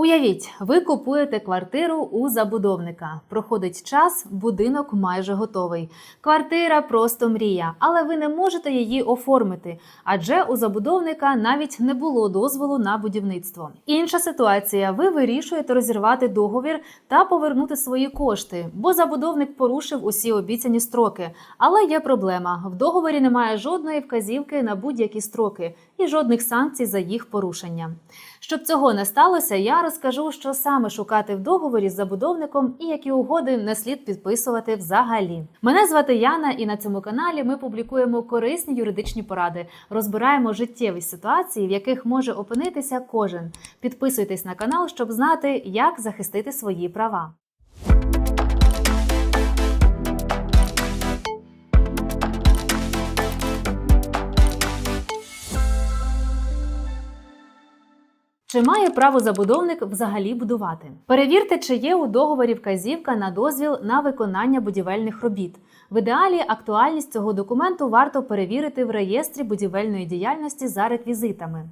Уявіть, ви купуєте квартиру у забудовника. Проходить час, будинок майже готовий. Квартира просто мрія, але ви не можете її оформити, адже у забудовника навіть не було дозволу на будівництво. Інша ситуація: ви вирішуєте розірвати договір та повернути свої кошти, бо забудовник порушив усі обіцяні строки. Але є проблема: в договорі немає жодної вказівки на будь-які строки і жодних санкцій за їх порушення. Щоб цього не сталося, я розкажу, що саме шукати в договорі з забудовником і які угоди не слід підписувати взагалі. Мене звати Яна, і на цьому каналі ми публікуємо корисні юридичні поради, розбираємо життєві ситуації, в яких може опинитися кожен. Підписуйтесь на канал, щоб знати, як захистити свої права. Чи має право забудовник взагалі будувати? Перевірте, чи є у договорі вказівка на дозвіл на виконання будівельних робіт. В ідеалі актуальність цього документу варто перевірити в реєстрі будівельної діяльності за реквізитами.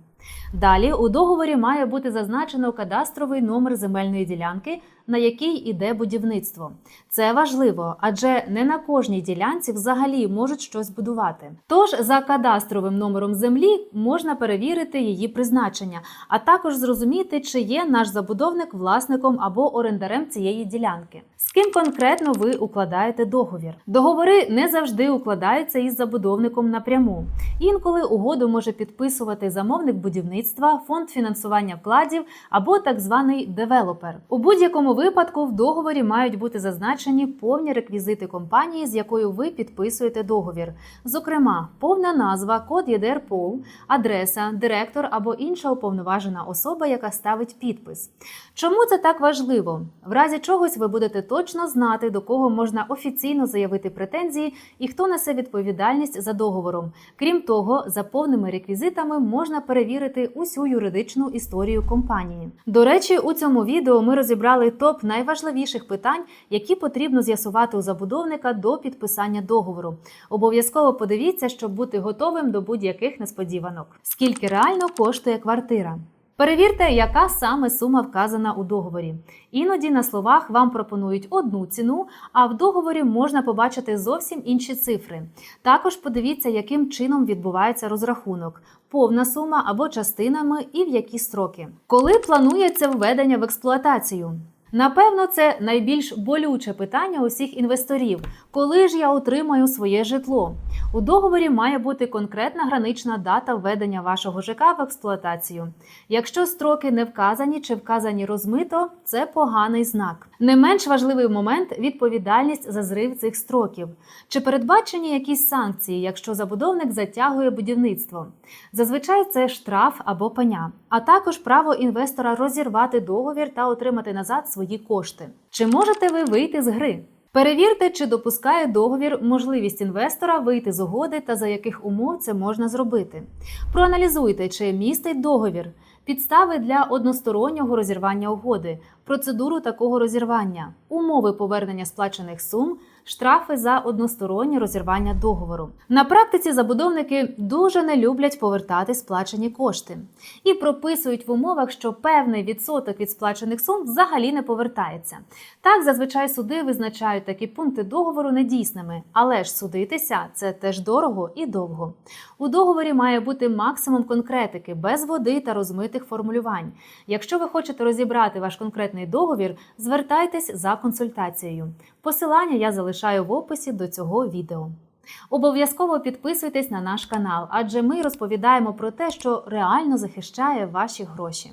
Далі у договорі має бути зазначено кадастровий номер земельної ділянки, на якій іде будівництво. Це важливо, адже не на кожній ділянці взагалі можуть щось будувати. Тож за кадастровим номером землі можна перевірити її призначення, а також зрозуміти, чи є наш забудовник власником або орендарем цієї ділянки. З ким конкретно ви укладаєте договір? Договори не завжди укладаються із забудовником напряму. Інколи угоду може підписувати замовник будівництва, фонд фінансування вкладів або так званий девелопер. У будь-якому випадку в договорі мають бути зазначені повні реквізити компанії, з якою ви підписуєте договір. Зокрема, повна назва, код ЄДР ПОУ, адреса, директор або інша уповноважена особа, яка ставить підпис. Чому це так важливо? В разі чогось ви будете точно знати, до кого можна офіційно заявити претензії і хто несе відповідальність за договором. Крім того, за повними реквізитами можна перевірити усю юридичну історію компанії. До речі, у цьому відео ми розібрали топ найважливіших питань, які потрібно з'ясувати у забудовника до підписання договору. Обов'язково подивіться, щоб бути готовим до будь-яких несподіванок. Скільки реально коштує квартира? Перевірте, яка саме сума вказана у договорі. Іноді на словах вам пропонують одну ціну, а в договорі можна побачити зовсім інші цифри. Також подивіться, яким чином відбувається розрахунок, повна сума або частинами і в які строки. Коли планується введення в експлуатацію? Напевно, це найбільш болюче питання усіх інвесторів. Коли ж я отримаю своє житло? У договорі має бути конкретна гранична дата введення вашого ЖК в експлуатацію. Якщо строки не вказані чи вказані розмито, це поганий знак. Не менш важливий момент відповідальність за зрив цих строків. Чи передбачені якісь санкції, якщо забудовник затягує будівництво? Зазвичай це штраф або пеня, а також право інвестора розірвати договір та отримати назад свої кошти. Чи можете ви вийти з гри? Перевірте, чи допускає договір можливість інвестора вийти з угоди та за яких умов це можна зробити. Проаналізуйте, чи містить договір, підстави для одностороннього розірвання угоди, процедуру такого розірвання, умови повернення сплачених сум, штрафи за одностороннє розірвання договору. На практиці забудовники дуже не люблять повертати сплачені кошти і прописують в умовах, що певний відсоток від сплачених сум взагалі не повертається. Так, зазвичай суди визначають такі пункти договору недійсними, але ж судитися це теж дорого і довго. У договорі має бути максимум конкретики, без води та розмитих формулювань. Якщо ви хочете розібрати ваш конкретний договір, звертайтесь за консультацією. Посилання я залишаю в описі до цього відео. Обов'язково підписуйтесь на наш канал, адже ми розповідаємо про те, що реально захищає ваші гроші.